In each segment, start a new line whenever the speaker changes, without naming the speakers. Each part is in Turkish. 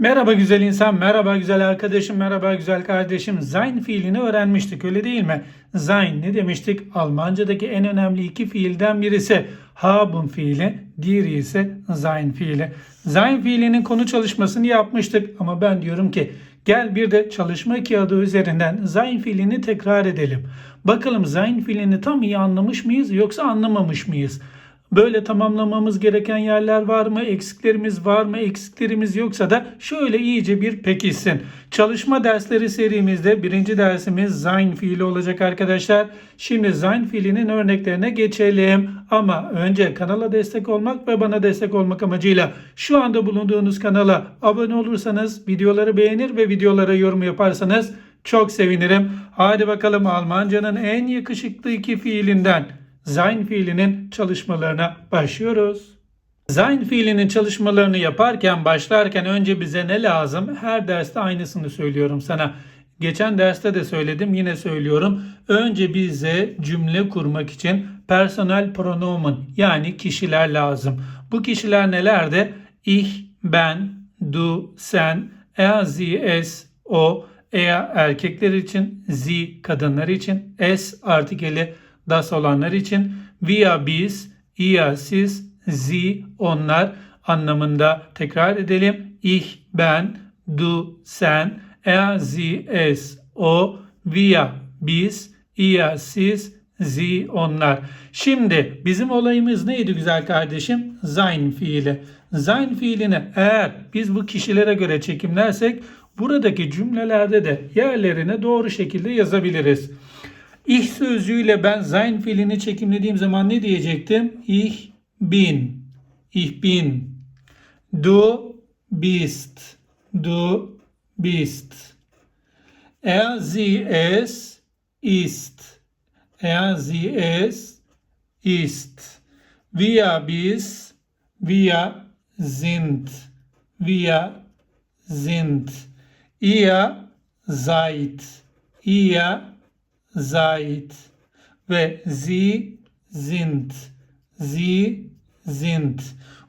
Merhaba güzel insan, merhaba güzel arkadaşım, merhaba güzel kardeşim. Sein fiilini öğrenmiştik öyle değil mi? Sein ne demiştik? Almancadaki en önemli iki fiilden birisi haben fiili, diğeri ise sein fiili. Sein fiilinin konu çalışmasını yapmıştık ama ben diyorum ki gel bir de çalışma kağıdı üzerinden sein fiilini tekrar edelim. Bakalım sein fiilini tam iyi anlamış mıyız yoksa anlamamış mıyız? Böyle tamamlamamız gereken yerler var mı? Eksiklerimiz var mı? Eksiklerimiz yoksa da şöyle iyice bir pekişsin. Çalışma dersleri serimizde birinci dersimiz sein fiili olacak arkadaşlar. Şimdi sein fiilinin örneklerine geçelim. Ama önce kanala destek olmak ve bana destek olmak amacıyla şu anda bulunduğunuz kanala abone olursanız, videoları beğenir ve videolara yorum yaparsanız çok sevinirim. Hadi bakalım Almancanın en yakışıklı iki fiilinden Sein fiilinin çalışmalarına başlıyoruz. Sein fiilinin çalışmalarını yaparken başlarken önce bize ne lazım? Her derste aynısını söylüyorum sana. Geçen derste de söyledim yine söylüyorum. Önce bize cümle kurmak için personel pronomen yani kişiler lazım. Bu kişiler nelerdi? Ich, ben, du, sen, er, sie, es, o, er erkekler için, sie kadınlar için, es artikeli das olanlar için wir biz, ihr siz, sie onlar anlamında tekrar edelim. Ich ben, du sen, er sie es o, wir biz, ihr siz, sie onlar. Şimdi bizim olayımız neydi güzel kardeşim? Sein fiili. Sein fiilini eğer biz bu kişilere göre çekimlersek buradaki cümlelerde de yerlerine doğru şekilde yazabiliriz. Ich sözcüğüyle ben sein fiilini çekimlediğim zaman ne diyecektim? Ich bin. Ich bin. Du bist. Du bist. Er, sie, es ist. Er, sie, es ist. Wir, bis. Wir sind. Wir sind. Ihr seid. Ihr seid ve sie sind. Sie sind.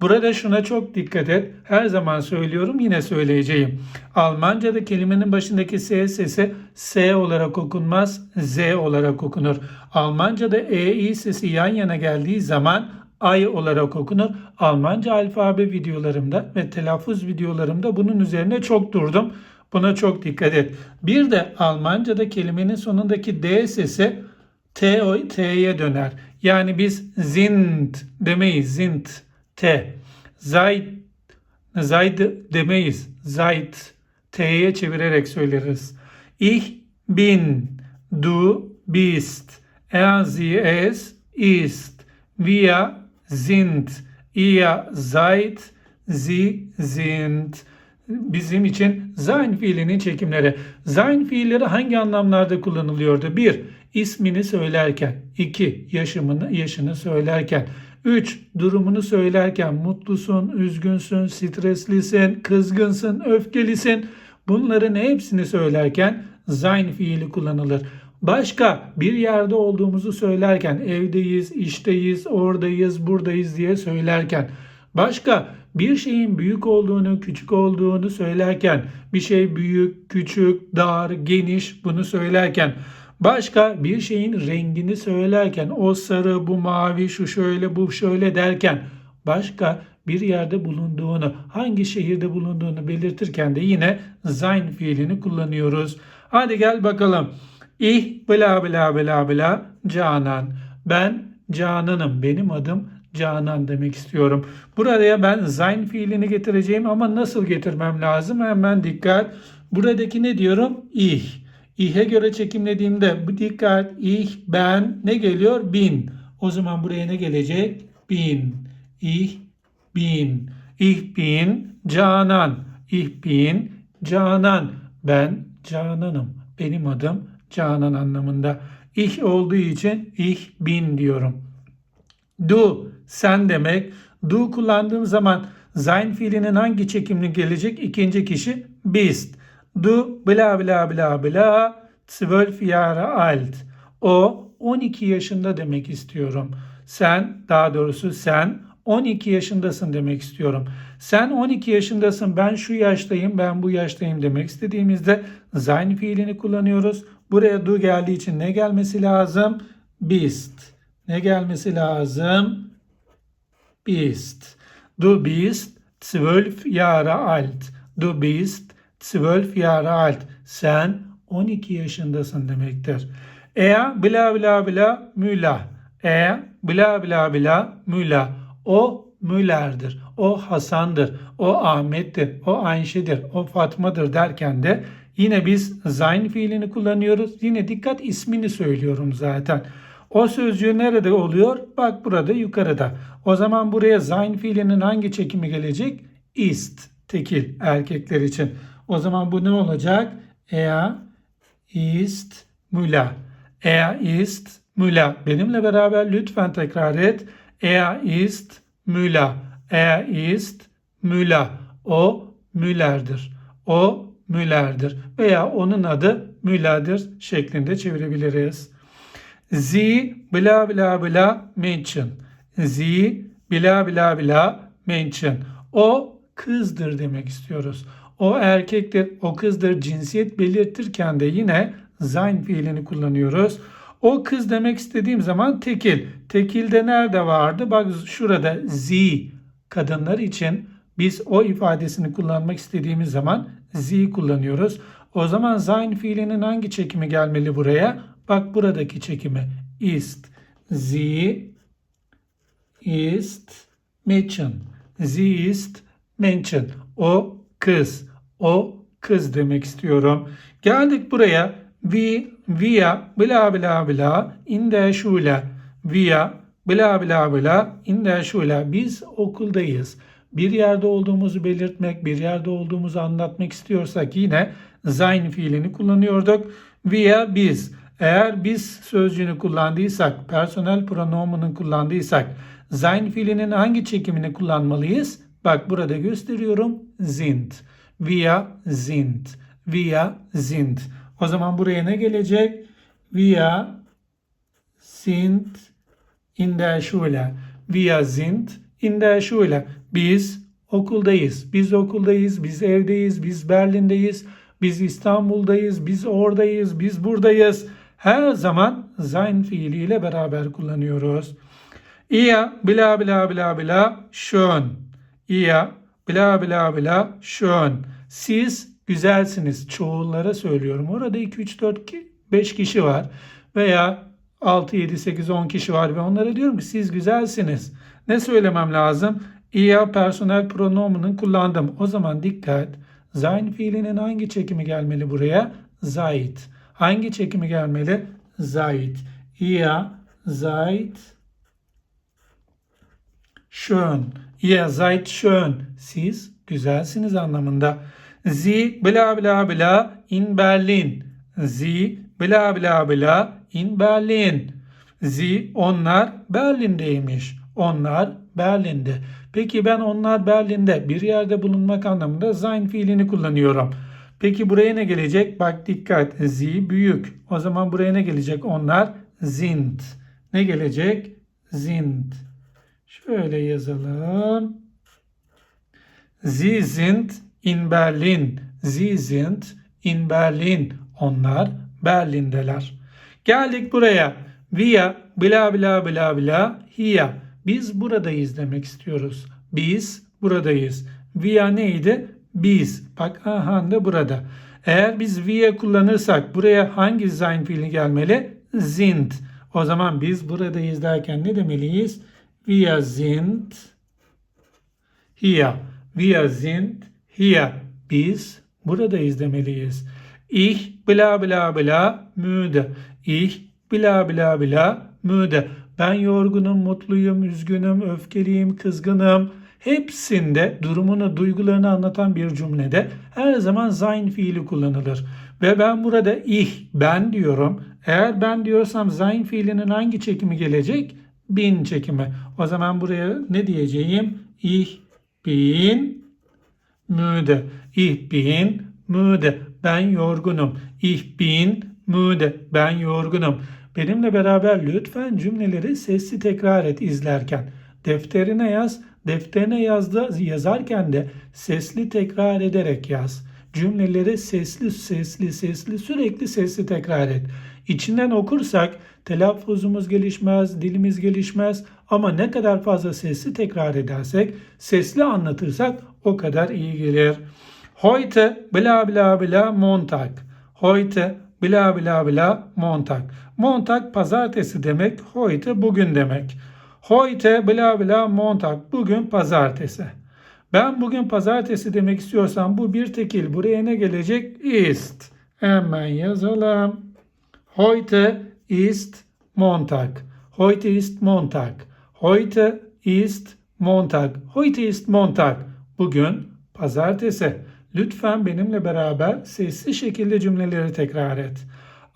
Burada şuna çok dikkat et. Her zaman söylüyorum yine söyleyeceğim. Almanca'da kelimenin başındaki S sesi S olarak okunmaz, Z olarak okunur. Almanca'da E, I sesi yan yana geldiği zaman ay olarak okunur. Almanca alfabe videolarımda ve telaffuz videolarımda bunun üzerine çok durdum. Buna çok dikkat et. Bir de Almanca'da kelimenin sonundaki D sesi T, T'ye döner. Yani biz sind demeyiz. Sind. T. Seid, seid demeyiz. Seid. T'ye çevirerek söyleriz. Ich bin. Du bist. Er, sie, es ist. Wir sind. Ihr seid. Sie sind bizim için sein fiilinin çekimleri. Sein fiilleri hangi anlamlarda kullanılıyordu? 1. ismini söylerken. 2. yaşamını, yaşını söylerken. 3. Durumunu söylerken mutlusun, üzgünsün, streslisin, kızgınsın, öfkelisin. Bunların hepsini söylerken sein fiili kullanılır. Başka bir yerde olduğumuzu söylerken evdeyiz, işteyiz, oradayız, buradayız diye söylerken Başka bir şeyin büyük olduğunu, küçük olduğunu söylerken, bir şey büyük, küçük, dar, geniş bunu söylerken, başka bir şeyin rengini söylerken, o sarı, bu mavi, şu şöyle, bu şöyle derken, başka bir yerde bulunduğunu, hangi şehirde bulunduğunu belirtirken de yine sein fiilini kullanıyoruz. Hadi gel bakalım. Ich bla bla bla bla Canan. Ben Canan'ım. Benim adım Canan demek istiyorum. Buraya ben sein fiilini getireceğim ama nasıl getirmem lazım? Hemen dikkat. Buradaki ne diyorum? Ich. İh'e göre çekimlediğimde bu dikkat ich ben ne geliyor? Bin. O zaman buraya ne gelecek? Bin. Ich bin. Ich bin Canan. Ich bin Canan. Ben Canan'ım. Benim adım Canan anlamında. Ich olduğu için ich bin diyorum. Du sen demek. Du kullandığım zaman sein fiilinin hangi çekimli gelecek? İkinci kişi bist. Du bla bla bla bla 12 Jahre alt. O 12 yaşında demek istiyorum. Sen daha doğrusu sen 12 yaşındasın demek istiyorum. Sen 12 yaşındasın, ben şu yaştayım, ben bu yaştayım demek istediğimizde sein fiilini kullanıyoruz. Buraya du geldiği için ne gelmesi lazım? Bist. Ne gelmesi lazım? Bist. Du bist zwölf Jahre alt. Du bist zwölf Jahre alt. Sen 12 yaşındasın demektir. Er bla bla bla Müller. Er bla bla bla Müller. O Müller'dir. O Hasan'dır. O Ahmet'tir. O Ayşe'dir. O Fatma'dır derken de yine biz sein fiilini kullanıyoruz. Yine dikkat ismini söylüyorum zaten. O sözcüğü nerede oluyor? Bak burada yukarıda. O zaman buraya sein fiilinin hangi çekimi gelecek? Ist. Tekil erkekler için. O zaman bu ne olacak? Er ist Müller. Er ist Müller. Benimle beraber lütfen tekrar et. Er ist Müller. Er ist Müller. O Müller'dir. O Müller'dir. Veya onun adı Müller'dir şeklinde çevirebiliriz. Sie bla bla bla Menschen. Sie bla bla bla Menschen. O kızdır demek istiyoruz. O erkektir, o kızdır cinsiyet belirtirken de yine sein fiilini kullanıyoruz. O kız demek istediğim zaman tekil. Tekilde nerede vardı? Bak şurada sie kadınlar için biz o ifadesini kullanmak istediğimiz zaman sie kullanıyoruz. O zaman sein fiilinin hangi çekimi gelmeli buraya? Bak buradaki çekimi ist. Sie ist Mädchen. Sie ist Mädchen. O kız. O kız demek istiyorum. Geldik buraya. Vi, wir, bla bla bla, in der Schule. Wir, bla bla bla, in der Schule. Biz okuldayız. Bir yerde olduğumuzu belirtmek, bir yerde olduğumuzu anlatmak istiyorsak yine sein fiilini kullanıyorduk. Wir, biz. Eğer biz sözcüğünü kullandıysak, personel pronomunun kullandıysak, sein fiilinin hangi çekimini kullanmalıyız? Bak burada gösteriyorum. Sind. Wir sind. Wir sind. O zaman buraya ne gelecek? Wir sind in der Schule. Wir sind in der Schule. Biz okuldayız. Biz okuldayız. Biz evdeyiz. Biz Berlin'deyiz. Biz İstanbul'dayız. Biz oradayız. Biz buradayız. Her zaman sein fiiliyle beraber kullanıyoruz. Ihr bla bla bla bla schön. Ihr bla bla bla schön. Siz güzelsiniz. Çoğullara söylüyorum. Orada 2, 3, 4, 5 kişi var. Veya 6, 7, 8, 10 kişi var ve onlara diyorum ki siz güzelsiniz. Ne söylemem lazım? Ihr personel pronomunun kullandım. O zaman dikkat. Sein fiilinin hangi çekimi gelmeli buraya? Seid. Hangi çekimi gelmeli? Seid. Ihr seid schön. Ihr seid schön. Siz güzelsiniz anlamında. Sie bla bla bla in Berlin. Sie bla bla bla in Berlin. Sie onlar Berlin'deymiş. Onlar Berlin'de. Peki ben onlar Berlin'de bir yerde bulunmak anlamında sein fiilini kullanıyorum. Peki buraya ne gelecek? Bak dikkat. Sie büyük. O zaman buraya ne gelecek? Onlar sind. Ne gelecek? Sind. Şöyle yazalım. Sie sind in Berlin. Sie sind in Berlin. Onlar Berlin'deler. Geldik buraya. Wir bla bla bla bla hier. Biz buradayız demek istiyoruz. Biz buradayız. Wir neydi? Biz. Bak aha da burada. Eğer biz wir kullanırsak buraya hangi sein fiili gelmeli? Sind. O zaman biz buradayız derken ne demeliyiz? Wir sind hier. Wir sind hier. Biz buradayız demeliyiz. Ich bla bla bla müde. Ich bla bla bla müde. Ben yorgunum, mutluyum, üzgünüm, öfkeliyim, kızgınım. Hepsinde durumunu, duygularını anlatan bir cümlede her zaman sein fiili kullanılır. Ve ben burada ich, ben diyorum. Eğer ben diyorsam sein fiilinin hangi çekimi gelecek? Bin çekimi. O zaman buraya ne diyeceğim? Ich bin müde. Ich bin müde. Ben yorgunum. Ich bin müde. Ben yorgunum. Benimle beraber lütfen cümleleri sesli tekrar et izlerken. defterine yaz. Defterine yazdı, yazarken de sesli tekrar ederek yaz. Cümleleri sesli sesli sesli sürekli sesli tekrar et. İçinden okursak telaffuzumuz gelişmez, dilimiz gelişmez ama ne kadar fazla sesli tekrar edersek, sesli anlatırsak o kadar iyi gelir. Heute bla bla bla Montag. Heute bla bla bla Montag. Montag pazartesi demek, heute bugün demek. Heute bla bla Montag. Bugün pazartesi. Ben bugün pazartesi demek istiyorsam bu bir tekil. Buraya ne gelecek? Ist. Hemen yazalım. Heute ist Montag. Heute ist Montag. Heute ist Montag. Heute ist Montag. Bugün pazartesi. Lütfen benimle beraber sesli şekilde cümleleri tekrar et.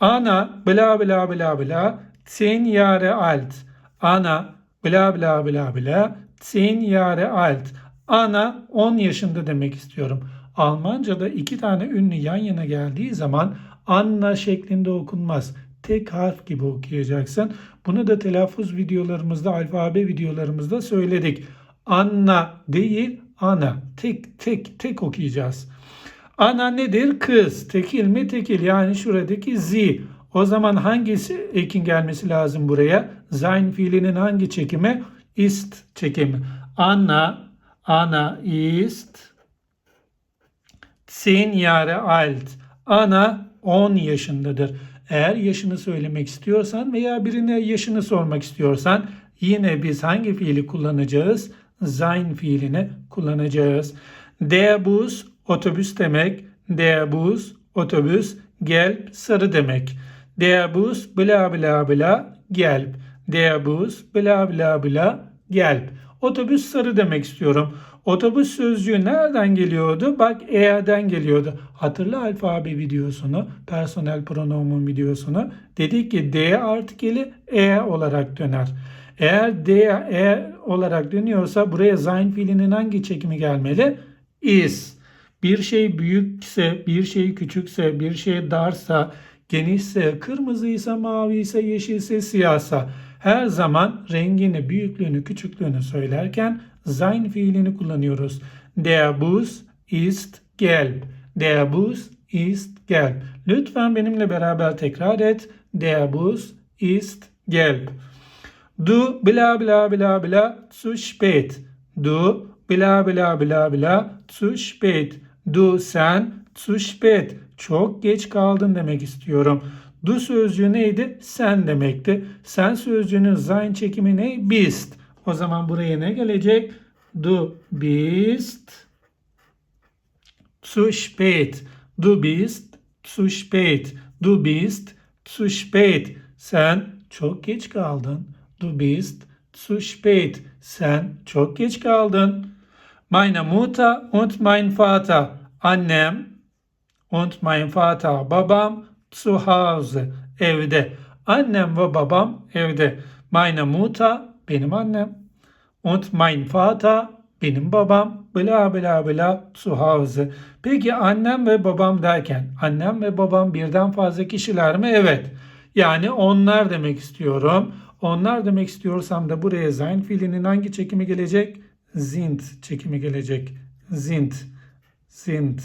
Ana bla bla bla bla zehn Jahre alt. Ana bla bla bla bla zehn Jahre alt. Ana 10 yaşında demek istiyorum. Almanca'da iki tane ünlü yan yana geldiği zaman Anna şeklinde okunmaz. Tek harf gibi okuyacaksın. Bunu da telaffuz videolarımızda, alfabe videolarımızda söyledik. Anna değil, ana. Tek tek tek okuyacağız. Ana nedir? Kız. Tekil mi? Tekil. Yani şuradaki z. O zaman hangisi ekin gelmesi lazım buraya? Sein fiilinin hangi çekimi? Ist çekimi. Anna, Anna ist zehn Jahre alt. Ana 10 yaşındadır. Eğer yaşını söylemek istiyorsan veya birine yaşını sormak istiyorsan yine biz hangi fiili kullanacağız? Sein fiilini kullanacağız. Der Bus otobüs demek. Der Bus otobüs gelb sarı demek. Der Bus bla bla bla gelb. Der Bus bla bla bla gelb. Otobüs sarı demek istiyorum. Otobüs sözcüğü nereden geliyordu? Bak e'den geliyordu. Hatırla alfabe videosunu, personel pronomun videosunu. Dedik ki D artikeli e olarak döner. Eğer D e olarak dönüyorsa buraya sein fiilinin hangi çekimi gelmeli? Is. Bir şey büyükse, bir şey küçükse, bir şey darsa, genişse, kırmızıysa, maviyse, yeşilse, siyahsa her zaman rengini, büyüklüğünü, küçüklüğünü söylerken sein fiilini kullanıyoruz. Der Bus ist gelb. Der Bus ist gelb. Lütfen benimle beraber tekrar et. Der Bus ist gelb. Du bla bla bla bla zu spät. Du bla bla bla bla zu spät. Du sen zu spät. Çok geç kaldın demek istiyorum. Du sözcüğü neydi? Sen demekti. Sen sözcüğünün sein çekimi ne? Bist. O zaman buraya ne gelecek? Du bist zu spät. Du bist zu spät. Du bist zu spät. Sen çok geç kaldın. Du bist zu spät. Sen çok geç kaldın. Meine Mutter und mein Vater. Annem und mein Vater. Babam zu Hause. Evde. Annem ve babam evde. Meine Mutter benim annem. Und mein Vater benim babam. Bla bla bla zu Hause. Peki annem ve babam derken annem ve babam birden fazla kişiler mi? Evet. Yani onlar demek istiyorum. Onlar demek istiyorsam da buraya sein fiilinin hangi çekimi gelecek? Sind çekimi gelecek. Sind. Sind.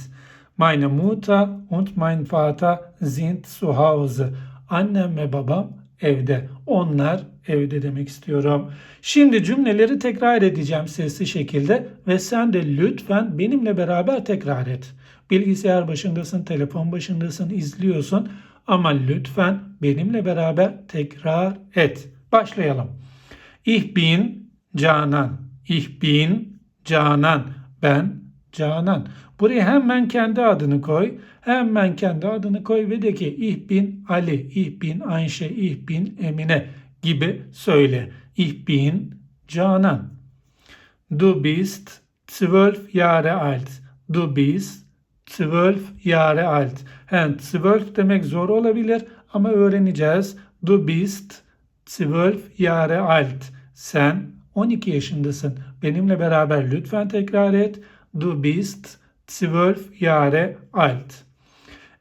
Meine Mutter und mein Vater sind zu Hause. Annem ve babam evde. Onlar evde demek istiyorum. Şimdi cümleleri tekrar edeceğim sesli şekilde ve sen de lütfen benimle beraber tekrar et. Bilgisayar başındasın, telefon başındasın, izliyorsun ama lütfen benimle beraber tekrar et. Başlayalım. Ich bin Canan. Ich bin Canan. Ben Canan. Buraya hemen kendi adını koy. Hemen kendi adını koy ve de ki Ich bin Ali, Ich bin Ayşe, Ich bin Emine gibi söyle. Ich bin Canan. Du bist zwölf Jahre alt. Du bist zwölf Jahre alt. Hem zwölf demek zor olabilir ama öğreneceğiz. Du bist zwölf Jahre alt. Sen 12 yaşındasın. Benimle beraber lütfen tekrar et. Du bist zwölf Jahre alt.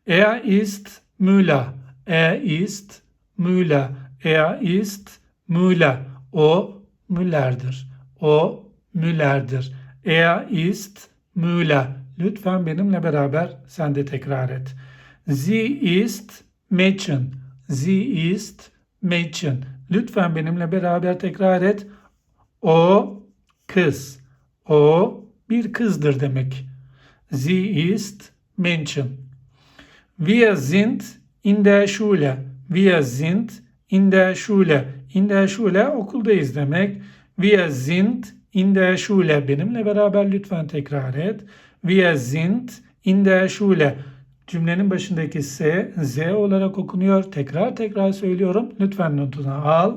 Er ist Müller. Er ist Müller. Er ist Müller. O Müller'dir. O Müller'dir. Er ist Müller. Lütfen benimle beraber sen de tekrar et. Sie ist Mädchen. Sie ist Mädchen. Lütfen benimle beraber tekrar et. O kız. O bir kızdır demek. Sie ist Mädchen. Wir sind in der Schule. Wir sind in der Schule. In der Schule okuldayız demek. Wir sind in der Schule. Benimle beraber lütfen tekrar et. Wir sind in der Schule. Cümlenin başındaki S, Z olarak okunuyor. Tekrar tekrar söylüyorum. Lütfen notunu al.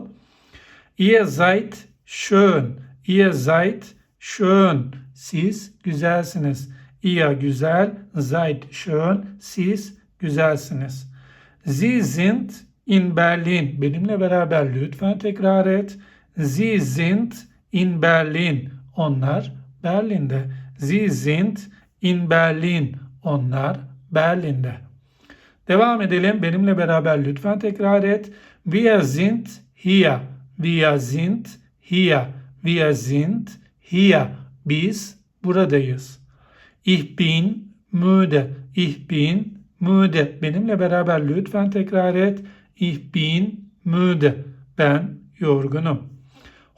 Ihr seid schön. Ihr seid schön. Siz güzelsiniz. Ihr güzel, seid schön. Siz güzelsiniz. Sie sind in Berlin. Benimle beraber lütfen tekrar et. Sie sind in Berlin. Onlar Berlin'de. Sie sind in Berlin. Onlar Berlin'de. Devam edelim. Benimle beraber lütfen tekrar et. Wir sind hier. Wir sind hier. Wir sind hier. Biz buradayız. Ich bin müde. Ich bin müde. Benimle beraber lütfen tekrar et. Ich bin müde. Ben yorgunum.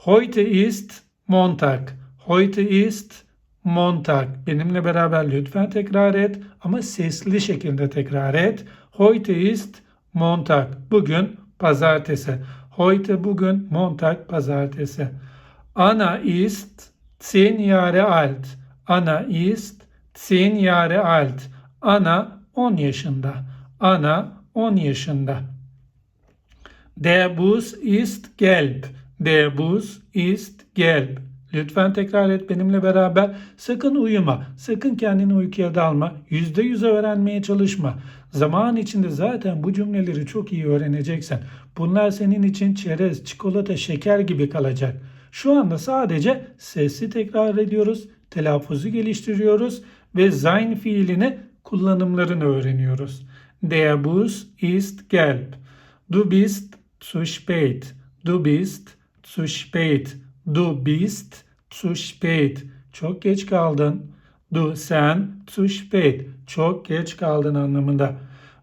Heute ist Montag. Heute ist Montag. Benimle beraber lütfen tekrar et ama sesli şekilde tekrar et. Heute ist Montag. Bugün pazartesi. Heute bugün Montag pazartesi. Anna ist zehn Jahre alt. Anna ist zehn Jahre alt. Ana 10 yaşında. Ana 10 yaşında. Der Bus ist gelb. Der Bus ist gelb. Lütfen tekrar et benimle beraber. Sakın uyuma. Sakın kendini uykuya dalma. Yüzde yüze öğrenmeye çalışma. Zaman içinde zaten bu cümleleri çok iyi öğreneceksin. Bunlar senin için çerez, çikolata, şeker gibi kalacak. Şu anda sadece sesli tekrar ediyoruz. Telaffuzu geliştiriyoruz ve sein fiilini kullanımlarını öğreniyoruz. Der Bus ist gelb. Du bist zu spät. Du bist zu spät. Du bist zu spät. Çok geç kaldın. Du sen zu spät. Çok geç kaldın anlamında.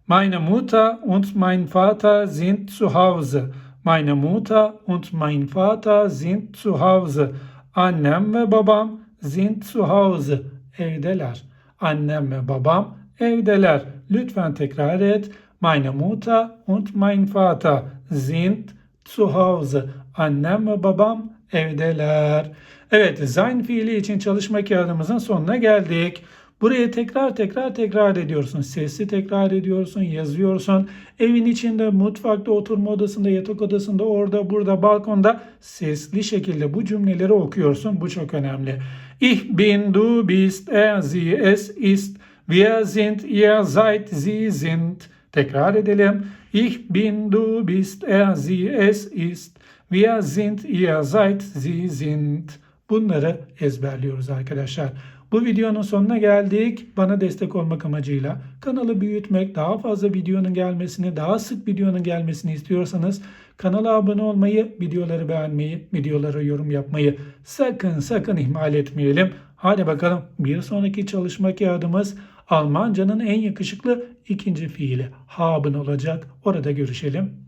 Meine Mutter und mein Vater sind zu Hause. Meine Mutter und mein Vater sind zu Hause. Annem ve babam sind zu Hause. Evdeler. Annem ve babam evdeler. Lütfen tekrar et. Meine Mutter und mein Vater sind zu Hause. Annem ve babam evdeler. Evet, sein fiili için çalışma kağıdımızın sonuna geldik. Buraya tekrar tekrar tekrar ediyorsun. Sesli tekrar ediyorsun, yazıyorsun. Evin içinde, mutfakta, oturma odasında, yatak odasında, orada, burada, balkonda sesli şekilde bu cümleleri okuyorsun. Bu çok önemli. Ich bin, du bist, er, sie, es ist, wir sind, ihr seid, sie sind. Tekrar edelim. Ich bin, du bist, er, sie, es ist, wir sind, ihr seid, sie sind. Bunları ezberliyoruz arkadaşlar. Bu videonun sonuna geldik. Bana destek olmak amacıyla kanalı büyütmek, daha fazla videonun gelmesini, daha sık videonun gelmesini istiyorsanız kanala abone olmayı, videoları beğenmeyi, videolara yorum yapmayı sakın sakın ihmal etmeyelim. Hadi bakalım bir sonraki çalışma kağıdımız Almancanın en yakışıklı ikinci fiili haben olacak. Orada görüşelim.